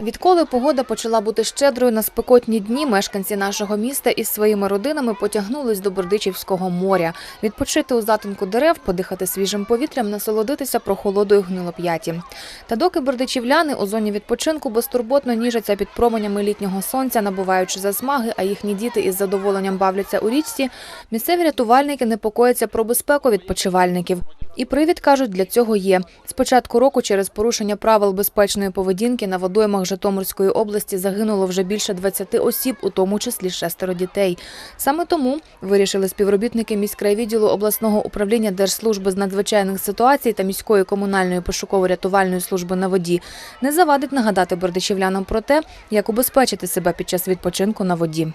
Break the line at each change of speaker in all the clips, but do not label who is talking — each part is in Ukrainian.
Відколи погода почала бути щедрою на спекотні дні, мешканці нашого міста із своїми родинами потягнулись до Бердичівського моря. Відпочити у затинку дерев, подихати свіжим повітрям, насолодитися прохолодою гнилоп'яті. Та доки бердичівляни у зоні відпочинку безтурботно ніжаться під променями літнього сонця, набуваючи засмаги, а їхні діти із задоволенням бавляться у річці, місцеві рятувальники непокояться про безпеку відпочивальників. І привід, кажуть, для цього є. З початку року через порушення правил безпечної поведінки на водоймах Житомирської області загинуло вже більше 20 осіб, у тому числі шестеро дітей. Саме тому вирішили співробітники міськрайвідділу обласного управління Держслужби з надзвичайних ситуацій та міської комунальної пошуково-рятувальної служби на воді не завадить нагадати бердичівлянам про те, як убезпечити себе під час відпочинку на воді.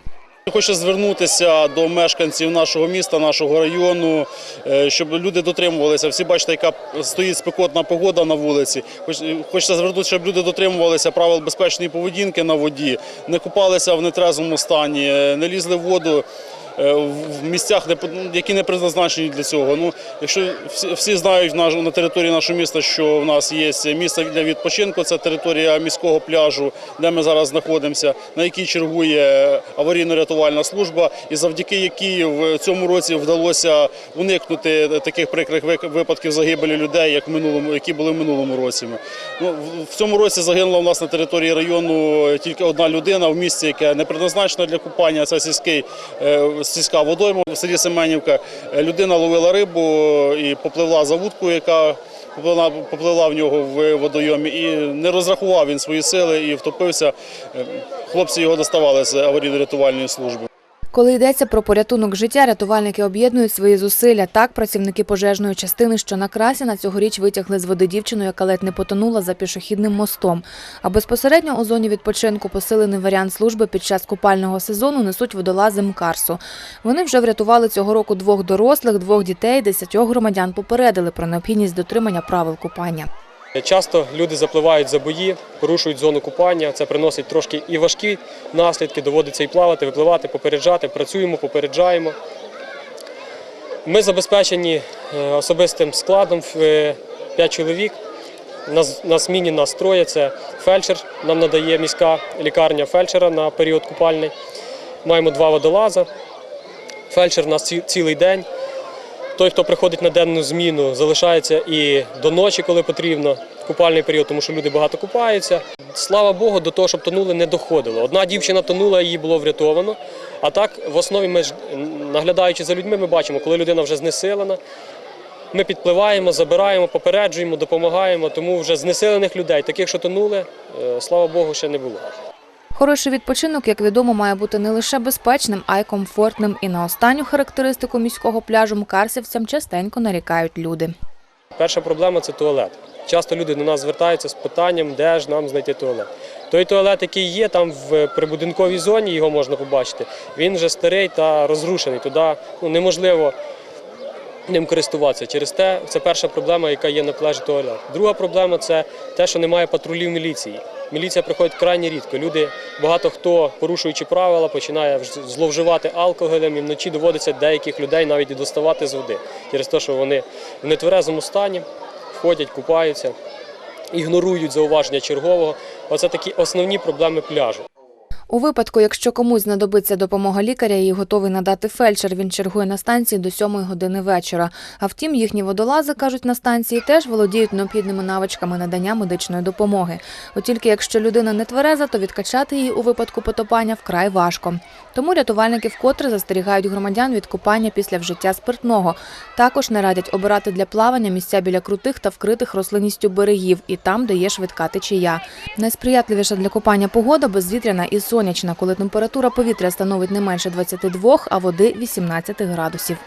Хочу звернутися до мешканців нашого міста, нашого району, е, щоб люди дотримувалися. Всі бачите, яка стоїть спекотна погода на вулиці. Хоч- Хочеться звернутися, щоб люди дотримувалися правил безпечної поведінки на воді, не купалися в нетрезвому стані, е, не лізли в воду. Е, В місцях, які не призначені для цього. Ну, якщо всі, знають на території нашого міста, що в нас є місце для відпочинку, це територія міського пляжу, де ми зараз знаходимося, на якій чергує аварійно-рятувальна служба, і завдяки якій в цьому році вдалося уникнути таких прикрих випадків загибелі людей, як минулому, які були в минулому році. Ну, в- цьому році загинула у нас на території району тільки одна людина в місті, яке не предназначено для купання. Це сільський сільська водойма в селі Семенівка. Е, Людина ловила рибу і попливла за вудку, яка попливла в нього в водойомі, і не розрахував він свої сили і втопився. Е, Хлопці його доставали з аварійно-рятувальної служби.
Коли йдеться про порятунок життя, рятувальники об'єднують свої зусилля. Так, працівники пожежної частини, що на красі, на цьогоріч витягли з води дівчину, яка ледь не потонула за пішохідним мостом. А безпосередньо у зоні відпочинку посилений варіант служби під час купального сезону несуть водолази МКАРСу. Вони вже врятували цього року двох дорослих, двох дітей, десятьох громадян попередили про необхідність дотримання правил купання.
Часто люди запливають за бої, порушують зону купання. Це приносить трошки і важкі наслідки. Доводиться і плавати, випливати, попереджати. Працюємо, попереджаємо. Ми забезпечені е, особистим складом в 5 чоловік. На, зміні нас троє. Це фельдшер. Нам надає міська лікарня фельдшера на період купальний. Маємо два водолаза. Фельдшер у нас цілий день. Той, хто приходить на денну зміну, залишається і до ночі, коли потрібно, в купальний період, тому що люди багато купаються. Слава Богу, до того, щоб тонули, не доходило. Одна дівчина тонула, її було врятовано. А так, в основі, ми ж, наглядаючи за людьми, ми бачимо, коли людина вже знесилена. Ми підпливаємо, забираємо, попереджуємо, допомагаємо. Тому вже знесилених людей, таких, що тонули, е, слава Богу, ще не було.
Хороший відпочинок, як відомо, має бути не лише безпечним, а й комфортним. І на останню характеристику міського пляжу мкарсівцям частенько нарікають люди.
Перша проблема це туалет. Часто люди до нас звертаються з питанням, де ж нам знайти туалет. Той туалет, який є там в прибудинковій зоні, його можна побачити, він вже старий та розрушений. Туди ну, неможливо ним користуватися. Через те це перша проблема, яка є на пляжі туалет. Друга проблема це те, що немає патрулів міліції. Міліція приходить крайні рідко. Люди, багато хто, порушуючи правила, починає вж- зловживати алкоголем і вночі доводиться деяких людей навіть і доставати з води. Через те, що вони в нетверезому стані входять, купаються, ігнорують зауваження чергового. Оце такі основні проблеми пляжу.
У випадку, якщо комусь знадобиться допомога лікаря, її готовий надати фельдшер. Він чергує на станції до 7 години вечора. А втім, їхні водолази, кажуть на станції, теж володіють необхідними навичками надання медичної допомоги. От тільки якщо людина не твереза, то відкачати її у випадку потопання вкрай важко. Тому рятувальники вкотре застерігають громадян від купання після вжиття спиртного. Також не радять обирати для плавання місця біля крутих та вкритих рослинністю берегів і там, де є швидка течія. Найсприятливіша для купання погода безвітряна і сонячна, коли температура повітря становить не менше 22, а води 18 градусів.